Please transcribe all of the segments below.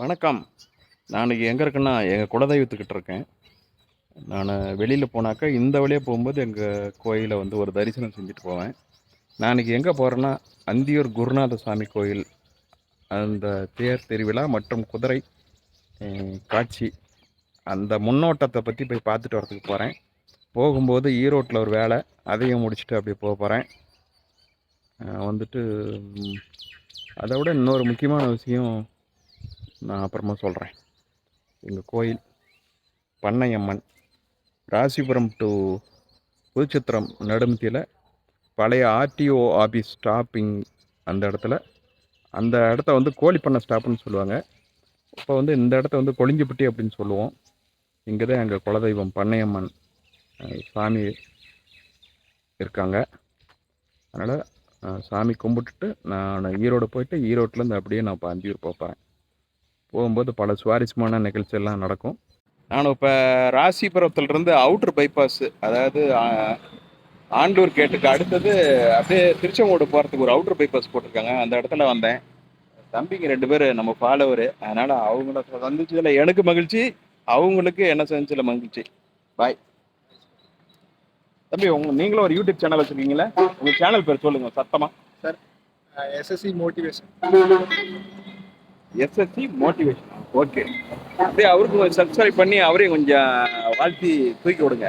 வணக்கம். நான் எங்கே இருக்கேன்னா எங்கள் குலதெய்வத்துக்கிட்ட இருக்கேன். நான் வெளியில் போனாக்கா இந்த வழியாக போகும்போது எங்கள் கோயிலை வந்து ஒரு தரிசனம் செஞ்சுட்டு போவேன். நான் எங்கே போகிறேன்னா அந்தியூர் குருநாத சாமி கோயில் அந்த தேர் திருவிழா மற்றும் குதிரை காட்சி அந்த முன்னோட்டத்தை பற்றி போய் பார்த்துட்டு வரதுக்கு போகிறேன் போகும்போது ஈரோட்டில் ஒரு வேலை அதையும் முடிச்சுட்டு அப்படியே போக போகிறேன் வந்துட்டு அதை விட இன்னொரு முக்கியமான விஷயம் நான் அப்புறமா சொல்கிறேன் எங்கள் கோயில் பண்ணையம்மன் ராசிபுரம் டு புதுச்சத்திரம் நடுமத்தியில் பழைய ஆர்டிஓ ஆஃபீஸ் ஸ்டாப்பிங் அந்த இடத்துல. அந்த இடத்த வந்து கோழி பண்ண ஸ்டாப்புன்னு சொல்லுவாங்க. இப்போ வந்து இந்த இடத்த வந்து கொளிஞ்சிப்பட்டி அப்படின்னு சொல்லுவோம். இங்கே தான் எங்கள் குலதெய்வம் பண்ணையம்மன் சாமி இருக்காங்க. அதனால் சாமி கும்பிட்டுட்டு நான் ஈரோடு போயிட்டு ஈரோட்டிலேருந்து அப்படியே நான் இப்போ அந்தியூர் போகும்போது பல சுவாரஸ்யமான நிகழ்ச்சி எல்லாம் நடக்கும். நான் இப்போ ராசிபுரத்துலேருந்து அவுட்ரு பைபாஸ் அதாவது ஆண்டூர் கேட்டுக்கு அடுத்தது அப்படியே திருச்செங்கோடு போகிறதுக்கு ஒரு அவுட்ரு பைபாஸ் போட்டிருக்காங்க. அந்த இடத்துல வந்தேன். தம்பிங்க ரெண்டு பேர் நம்ம ஃபாலோவர் அதனால் அவங்கள சந்திச்சதில் எனக்கு மகிழ்ச்சி அவங்களுக்கு என்ன செஞ்சதில் மகிழ்ச்சி. பாய் தம்பி உங்க நீங்களும் ஒரு யூடியூப் சேனல் வச்சுருக்கீங்களா? உங்கள் சேனல் பேர் சொல்லுங்கள் சத்தமாக SSC motivation SSC motivation okay அப்படியே அவருக்கு கொஞ்சம் சப்ஸ்கிரைப் பண்ணி அவரையும் கொஞ்சம் வாழ்த்தி தூக்கி விடுங்க.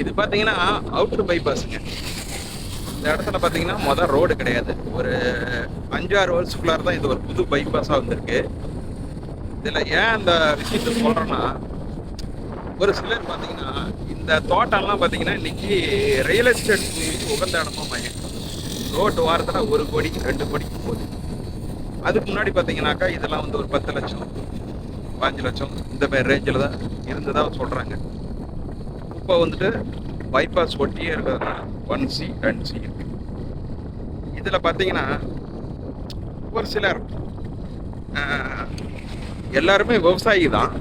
இது பார்த்தீங்கன்னா அவுட்டர் பைபாஸுங்க இந்த இடத்துல பார்த்தீங்கன்னா மொதல் ரோடு கிடையாது. ஒரு அஞ்சாறு வருஷத்துக்குள்ளார தான் இது ஒரு புது பைபாஸாக வந்திருக்கு. இதில் ஏன் அந்த விஷயத்தை சொல்கிறேன்னா ஒரு சிலர் பார்த்தீங்கன்னா இந்த தோட்டம்லாம் பார்த்தீங்கன்னா இன்னைக்கு ரியல் எஸ்டேட் உகந்த இடமா மையம் ரோட்டு வாரத்தில் ஒரு கோடி ரெண்டு கோடிக்கு போகுது. அதுக்கு முன்னாடி பார்த்தீங்கன்னாக்கா இதெல்லாம் வந்து ஒரு பத்து லட்சம் பாஞ்சு லட்சம் இந்த மாதிரி ரேஞ்சில் தான் இருந்ததாக சொல்கிறாங்க இப்போ வந்துட்டு பைபாஸ் ஒட்டியே இருக்கிறதுனால ஒன் சி ரெண்டு சி இதில் பார்த்தீங்கன்னா ஒரு சிலர் எல்லாருமே விவசாயி தான்.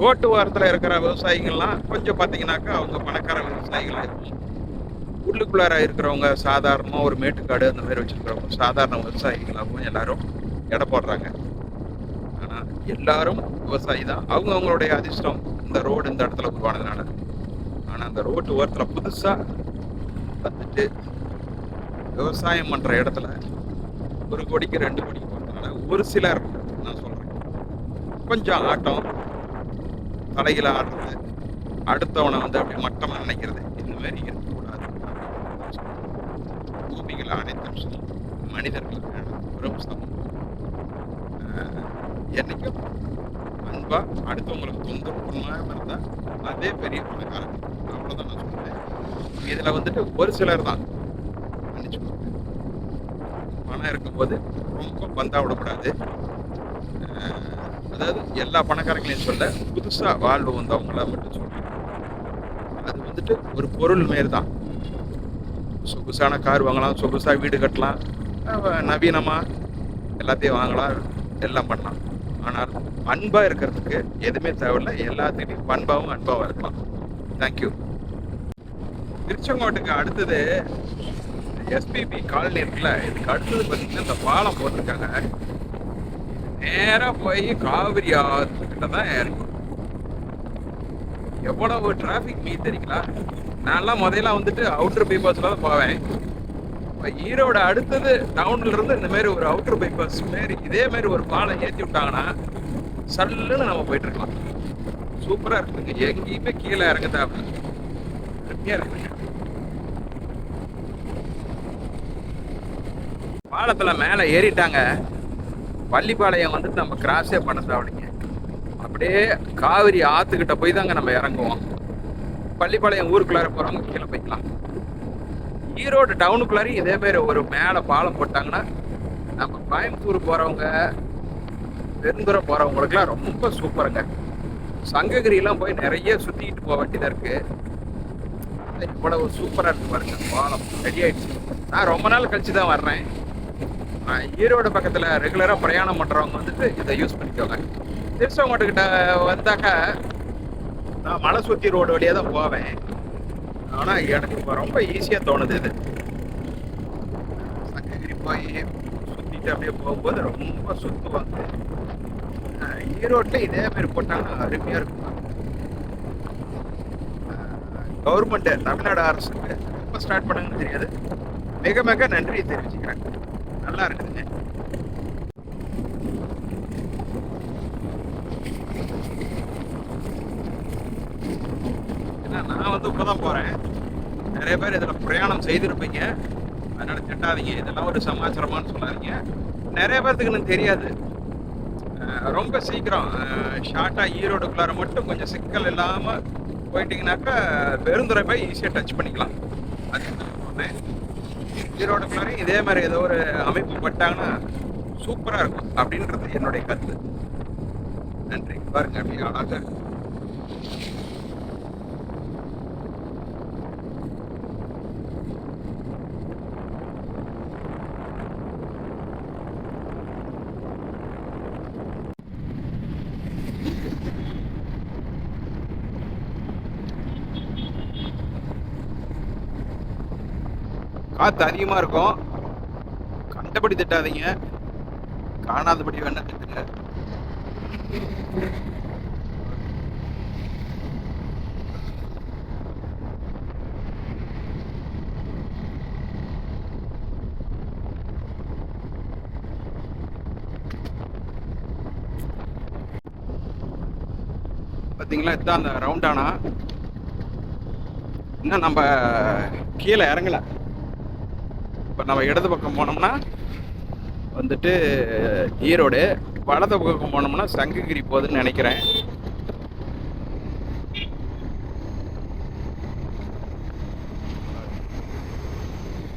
ரோட்டு வாரத்தில் இருக்கிற விவசாயிகள்லாம் கொஞ்சம் பார்த்தீங்கன்னாக்கா அவங்க பணக்கார விவசாயிகளாக இருக்கும் உள்ளுக்குள்ளார இருக்கிறவங்க சாதாரணமாக ஒரு மேட்டுக்காடு அந்த மாதிரி வச்சுருக்கிறவங்க சாதாரண விவசாயிகளாகவும் எல்லாரும் எடை போடுறாங்க. ஆனால் எல்லாரும் விவசாயி தான் அவங்க அவங்களுடைய அதிர்ஷ்டம் இந்த ரோடு இந்த இடத்துல உருவானதுனால. ஆனால் அந்த ரோட்டு ஓரத்தில் புதுசாக வந்துட்டு விவசாயம் பண்ணுற இடத்துல ஒரு கோடிக்கு ரெண்டு கோடிக்கு போகிறதுனால ஒரு சிலர் நான் சொல்கிறேன் கொஞ்சம் ஆட்டம் தலையில் ஆடுறது அடுத்தவனை வந்து அப்படி மட்டமாக நினைக்கிறது இந்த மாதிரி இருக்கக்கூடாது பூமிகள் அனைத்தும் சமம் மனிதர்கள் அனைவரும் சமம் என்னைக்கும் அன்பா அடுத்தவங்களுக்கு தொந்தரவு பண்ணாம இருந்தா அதே பெரிய பணக்காரன். அவ்வளவுதான் நான் சொல்றேன். இதுல வந்துட்டு ஒரு சிலர் தான். மன்னிச்சுக்கோங்க. பணம் இருக்கும்போது ரொம்ப பந்தா விடக்கூடாது. அதாவது எல்லா பணக்காரங்களையும் சொல்ல புதுசா வாழ்வு வந்தவங்கள மட்டும் சொல்றேன். அது வந்துட்டு ஒரு பொருள் மாரி தான். சொகுசான கார் வாங்கலாம் சொகுசா வீடு கட்டலாம் நவீனமாக நவீனமா எல்லாத்தையும் வாங்கலாம் எல்லாம் பண்ணலாம். ஆனால் அன்பாக இருக்கிறதுக்கு எதுவுமே தேவையில்லை. எல்லாத்துக்கிட்டையும் பண்பாகவும் அன்பாகவும் இருக்கலாம். தேங்க்யூ திருச்செங்கோட்டுக்கு அடுத்தது எஸ்பிபி காலனி இருக்குல்ல இதுக்கு அடுத்தது பார்த்தீங்கன்னா இந்த பாலம் போட்டிருக்காங்க. நேராக போய் காவிரி ஆற்றுக்கிட்ட தான் இறங்கும் எவ்வளவு டிராஃபிக் மீ தெரியுங்களா? நான்லாம் முதல்ல வந்துட்டு அவுட்டர் பைபாஸ்ல தான் போவேன். ஈரோடு அடுத்தது டவுன்ல இருந்து இந்த மாதிரி ஒரு அவுட்டர் பைபாஸ் மாரி இதே மாதிரி ஒரு பாலம் ஏற்றி விட்டாங்கன்னா சல்லுன்னு நம்ம போயிட்டு இருக்கலாம். சூப்பரா இருக்குங்க எங்கேயுமே கீழே இறங்க தேவை அருமையா இருக்குங்க. பாலத்துல மேல ஏறிட்டாங்க. பள்ளிப்பாளையம் வந்துட்டு நம்ம கிராஸே பண்ண சாப்பிடுங்க அப்படியே காவிரி ஆத்துக்கிட்ட போய் தாங்க நம்ம இறங்குவோம். பள்ளிப்பாளையம் ஊருக்குள்ளார போறவங்க கீழே போய்க்கலாம். ஈரோடு டவுனுக்குள்ளாரையும் இதே மாதிரி ஒரு மேலே பாலம் போட்டாங்கன்னா நம்ம கோயம்புத்தூர் போகிறவங்க பெருந்துரம் போகிறவங்களுக்குலாம் ரொம்ப சூப்பருங்க. சங்ககிரியெல்லாம் போய் நிறைய சுற்றிக்கிட்டு போக வேண்டியதாக இருக்குது இவ்வளவு சூப்பராக இருக்கு பாருங்க பாலம் ரெடி ஆயிடுச்சு. நான் ரொம்ப நாள் கழிச்சு தான் வர்றேன். ஈரோடு பக்கத்தில் ரெகுலராக பிரயாணம் பண்ணுறவங்க வந்துட்டு இதை யூஸ் பண்ணிக்கோங்க. திருச்செங்கோட்டுக்கிட்ட வந்தாக்கா நான் மலை சுற்றி ரோடு வழியாக தான் போவேன். ஆனால் எனக்கு இப்போ ரொம்ப ஈஸியாக தோணுது இது. சங்ககிரி போய் சுற்றிட்டு அப்படியே போகும்போது ரொம்ப சுற்றுவாங்க ஈரோட்டில் இதே மாதிரி போட்டாங்கன்னா அருமையாக இருக்கும். கவர்மெண்ட்டு தமிழ்நாடு அரசுக்கு எப்போ ஸ்டார்ட் பண்ணாங்கன்னு தெரியாது. மிக மிக நன்றி தெரிவிச்சுக்கிறேன். நல்லா இருக்குதுங்க. நான் வந்து இப்போ தான் போகிறேன் நிறைய பேர் இதில் பிரயாணம் செய்திருப்பீங்க. அதனால் திட்டாதீங்க. இதெல்லாம் ஒரு சமாச்சாரமான்னு சொல்லாதீங்க. நிறைய பேர்த்துக்கு எனக்கு தெரியாது. ரொம்ப சீக்கிரம் ஷார்ட்டாக ஈரோடுக்குள்ளார மட்டும் கொஞ்சம் சிக்கல் இல்லாமல் போயிட்டீங்கன்னாக்கா பெருந்துறை போய் ஈஸியாக டச் பண்ணிக்கலாம். அது சொன்னேன் இதே மாதிரி ஏதோ ஒரு அமைப்பு பட்டாங்கன்னா சூப்பராக இருக்கும் அப்படின்றது என்னுடைய கருத்து. நன்றி. பாருங்க அப்படியே அழகாக காற்று அதிகமாக இருக்கும். கண்டபடி திட்டாதீங்க. காணாதபடி வேணா திட்டுங்க. பார்த்தீங்களா இதுதான் அந்த ரவுண்டானா இன்னும் நம்ம கீழே இறங்கலை. நம்ம இடது பக்கம் போனோம்னா வந்துட்டு ஈரோடு. வலது பக்கம் போனோம்னா சங்ககிரி போகுதுன்னு நினைக்கிறேன்.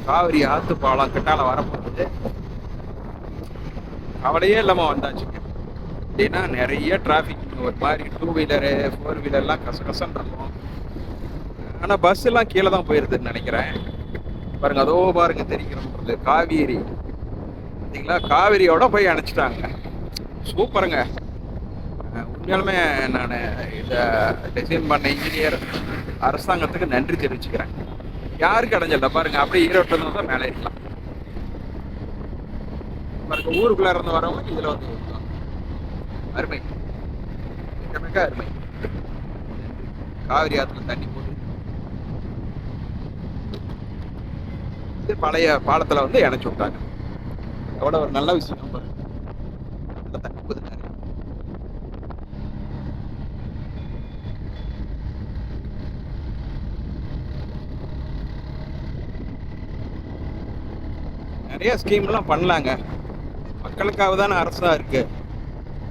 காவிரி ஆத்து பாலம் கிட்டால வரப்போகுது. கவலையே இல்லாமல் வந்தாச்சு. அப்படின்னா நிறைய டிராஃபிக் ஒரு மாதிரி டூ வீலரு ஃபோர் வீலர்லாம் கசகசன்னு இருக்கும். ஆனால் பஸ்ஸெல்லாம் கீழே தான் போயிருதுன்னு நினைக்கிறேன். பாருங்க அதோ பாருங்க தெரிகிறது காவேரி. பார்த்தீங்களா? காவிரியோட போய் அணைச்சிட்டாங்க. சூப்பருங்க. உண்மையாலுமே நான் இதை டிசைன் பண்ண இன்ஜினியர் அரசாங்கத்துக்கு நன்றி தெரிவிச்சுக்கிறேன். யாருக்கு அடைஞ்சல? பாருங்க அப்படியே ஈரோட்டில் இருந்து தான் மேலே இருக்கலாம் பாருங்க ஊருக்குள்ள இருந்து வரவங்க இதில் வந்து அருமை. மிக மிக அருமை. காவிரி ஆற்றுல தண்ணி போட்டு இது பழைய பாலத்துல வந்து இணைச்சு விட்டாங்க. எவ்வளோ ஒரு நல்ல விஷயம் நிறைய. ஸ்கீம்லாம் பண்ணலாங்க. மக்களுக்காக தானே அரசா இருக்கு.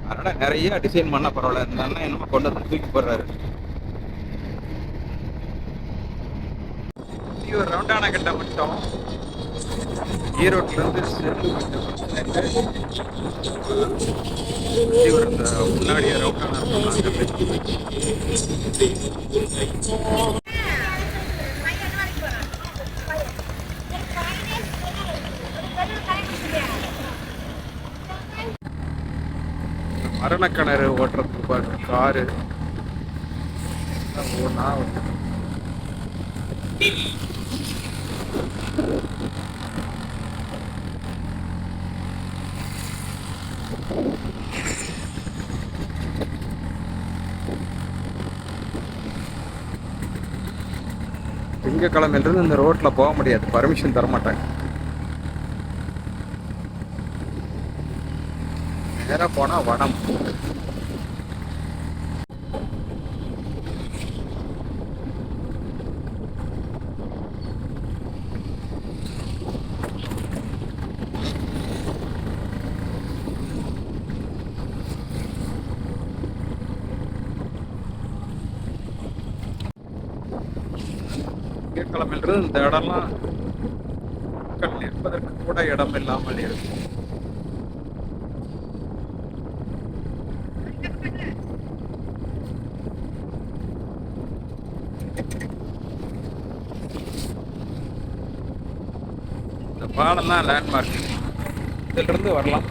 அதனால நிறைய டிசைன் பண்ண பரவாயில்ல. இந்த அண்ணன் என்னமோ கொண்டு வந்து தூக்கி போடுறாரு. ஒரு ரவுண்டான கட்ட மட்டும். ஈரோட்ல இருந்து செல்லு கொஞ்சம் ஒரு இந்த மரணக்கிணறு ஓட்டுறதுக்கு பாருங்க காரு. ஒன்றா திங்கக்கிழமையிலிருந்து இந்த ரோட்ல போக முடியாது. பர்மிஷன் தரமாட்டாங்க. நேராக போனால் வனம். வனம் திங்கட்கிழமையிலிருந்து இந்த இடம்லாம் மக்கள் நிற்பதற்கு கூட இடம் இல்லாமல் இருக்கும் இந்த பாலம் தான் லேண்ட்மார்க் இதிலிருந்து வரலாம்.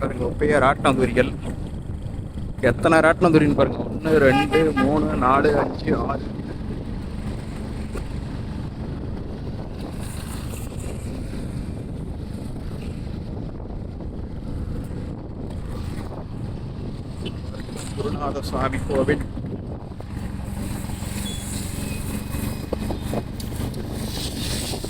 பாருங்க ஒப்பைய ராட்டினதுரிகள் எத்தனை ராட்டினதுரின்னு பாருங்க. ஒன்று ரெண்டு மூணு நாலு அஞ்சு ஆறு. குருநாத சுவாமி கோவில்